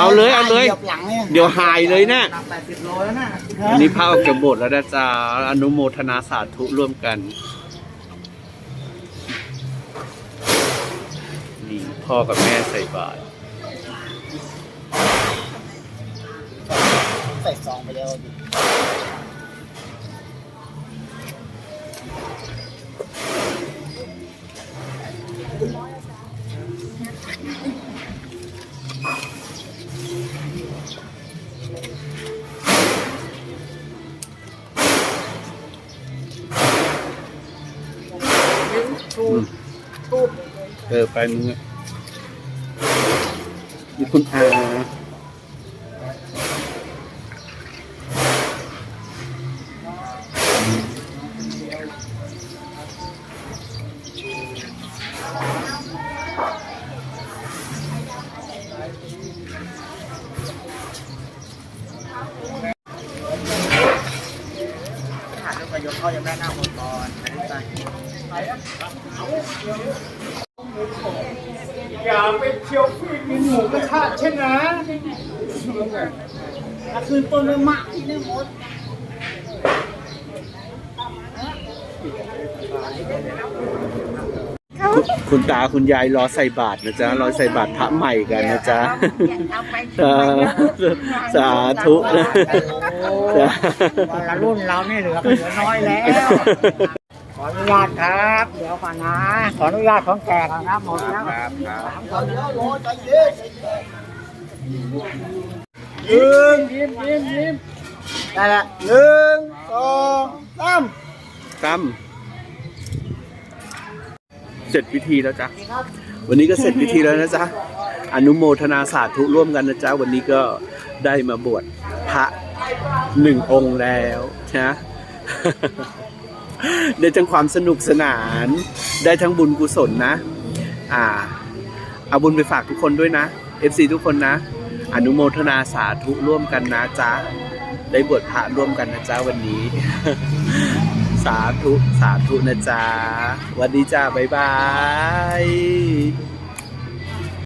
เอาเลยเอาเลย หบหลังเนี่ยเดี๋ยวหายเลยนะหนักแปดสิบโลแล้วนะอันนี้พระออกจากโบสถ์แล้วนะจ๊ะอนุโมทนาสาธุร่วมกัน นี่พ่อกับแม่ใส่บาตรใส่ซองไปแล้วดิ เออไปมึงอมีคุณอาหาลูกประโยชน์เขายังได้หน้ามังกรอันนี้ไปอย่าไปเที่ยวฟิกินหมูกระทะเช่นนะถ้าคืนต้นมากที่นี่หมดคุณตาคุณยายรอใส่บาตรนะจ๊ะรอใส่บาตรพระใหม่กันนะจ๊ะสาธุนะ วันละรุ่นเรานี่เหลือเหลือน้อยแล้ว ขออนุญาตครับ เดี๋ยวก่อนนะ ขออนุญาตของแกก่อนนะหมดแล้วครับสามคนแล้วโอ้ใจเย็นยิ้มยิ้มยิ้มยิ้มได้ละหนึ่งสองสามตั้มเสร็จพิธีแล้วจ้ะ วันนี้ก็เสร็จพิธีแล้วนะจ๊ะ อนุโมทนาสาธุร่วมกันนะจ๊ะ วันนี้ก็ได้มาบวชพระ หนึ่งองค์แล้วนะได้ทั้งความสนุกสนาน ได้ทั้งบุญกุศลนะ อ่า เอาบุญไปฝากทุกคนด้วยนะ FC ทุกคนนะ อนุโมทนาสาธุร่วมกันนะจ๊ะ ได้บวชพระร่วมกันนะจ๊ะวันนี้ สาธุ สาธุนะจ๊ะวัสดีจ้าบ๊ายบาย